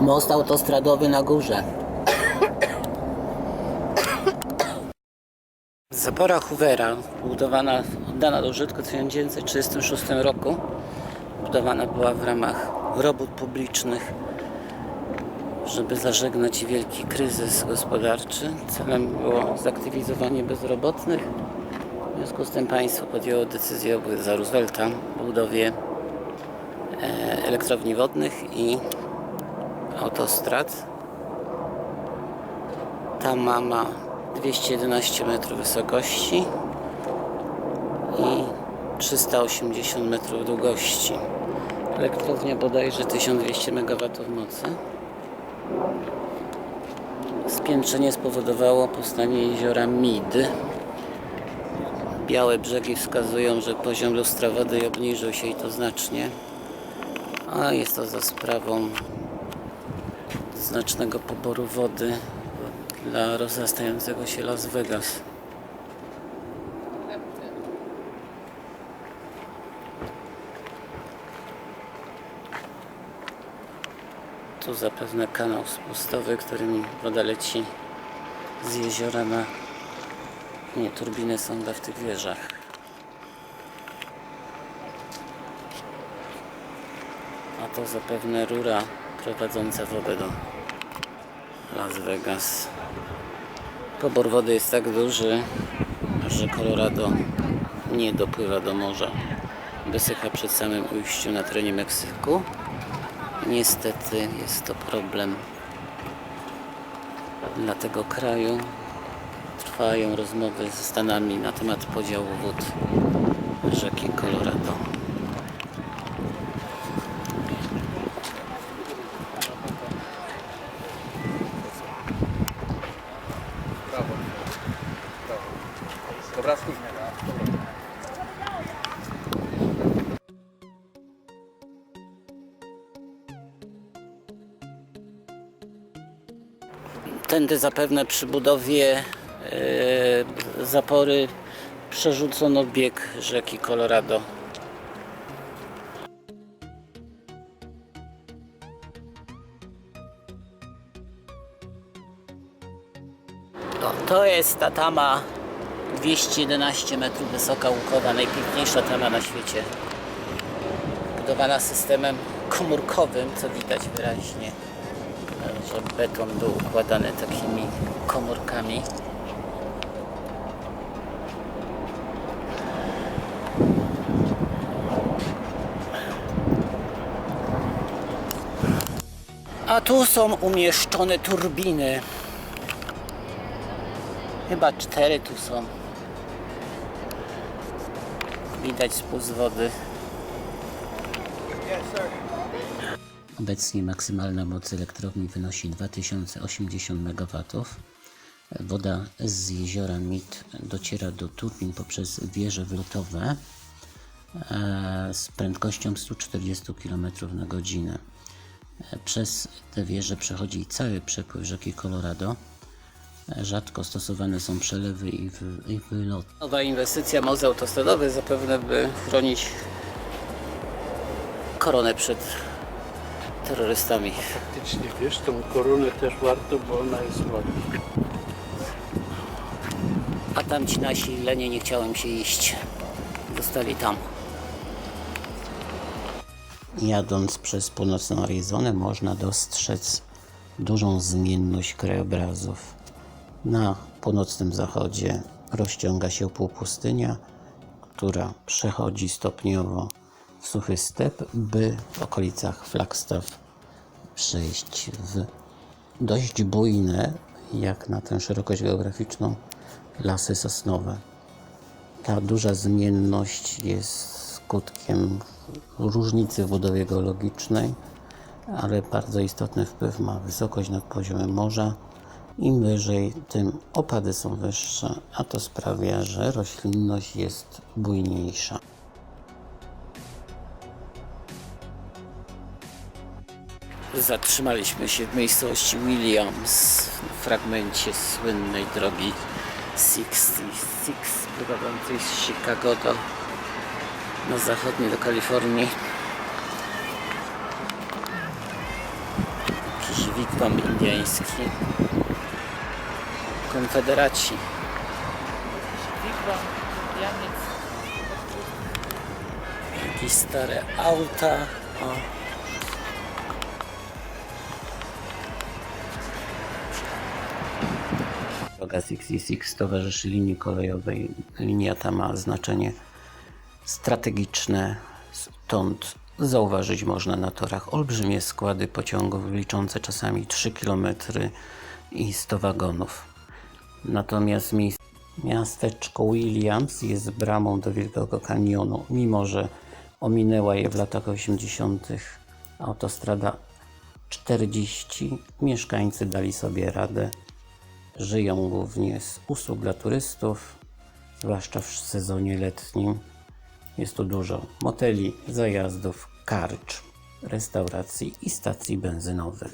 Most autostradowy na górze. Zapora Hoovera, budowana, oddana do użytku w 1936 roku, budowana była w ramach robót publicznych, żeby zażegnać wielki kryzys gospodarczy. Celem było zaktywizowanie bezrobotnych. W związku z tym państwo podjęło decyzję za Roosevelta o budowie e, elektrowni wodnych i autostrad. Ta ma, ma 211 metrów wysokości i 380 metrów długości. Elektrownia bodajże 1200 MW mocy. Spiętrzenie spowodowało powstanie jeziora Mid. Białe brzegi wskazują, że poziom lustra wody obniżył się i to znacznie. A jest to za sprawą znacznego poboru wody dla rozrastającego się Las Vegas. Tu zapewne kanał spustowy, którym woda leci z jeziora na... Nie, turbiny są w tych wieżach. A to zapewne rura prowadząca wodę do Las Vegas. Pobór wody jest tak duży, że Colorado nie dopływa do morza. Wysycha przed samym ujściu na terenie Meksyku. Niestety jest to problem dla tego kraju. Trwają rozmowy ze Stanami na temat podziału wód rzeki Colorado. Dobra, stój. Tędy zapewne przy budowie e, zapory przerzucono bieg rzeki Colorado. To, to jest ta tama 211 metrów wysoka łukowa, najpiękniejsza tama na świecie. Budowana systemem komórkowym, co widać wyraźnie że beton był układany takimi komórkami. A tu są umieszczone turbiny. Chyba cztery tu są. Widać spust wody. Obecnie maksymalna moc elektrowni wynosi 2080 MW. Woda z jeziora Mit dociera do turbin poprzez wieże wlotowe e, z prędkością 140 km na godzinę. E, Przez te wieże przechodzi cały przepływ rzeki Colorado. Rzadko stosowane są przelewy i, wy, i wyloty. Nowa inwestycja mocy autostradowej zapewne by chronić koronę przed terrorystami. Faktycznie, wiesz, tą koronę też warto, bo ona jest ładna. A tam ci nasi lenie nie chciałem się iść. Zostali tam. Jadąc przez północną Arizonę można dostrzec dużą zmienność krajobrazów. Na północnym zachodzie rozciąga się półpustynia, która przechodzi stopniowo w suchy step, by w okolicach Flagstaff przejść w dość bujne, jak na tę szerokość geograficzną, lasy sosnowe. Ta duża zmienność jest skutkiem różnicy w budowie geologicznej, ale bardzo istotny wpływ ma wysokość nad poziomem morza. Im wyżej, tym opady są wyższe, a to sprawia, że roślinność jest bujniejsza. Zatrzymaliśmy się w miejscowości Williams w fragmencie słynnej drogi 66 prowadzącej z Chicago do, na zachodnie do Kalifornii. Jakiś Dom indyjski. Konfederaci. Jakieś stare auta. O. Droga 66 towarzyszy linii kolejowej. Linia ta ma znaczenie strategiczne, stąd zauważyć można na torach olbrzymie składy pociągów liczące czasami 3 km i 100 wagonów. Natomiast miasteczko Williams jest bramą do Wielkiego Kanionu, mimo że ominęła je w latach 80. autostrada 40. Mieszkańcy dali sobie radę. Żyją głównie z usług dla turystów, zwłaszcza w sezonie letnim. Jest tu dużo moteli, zajazdów, karcz, restauracji i stacji benzynowych.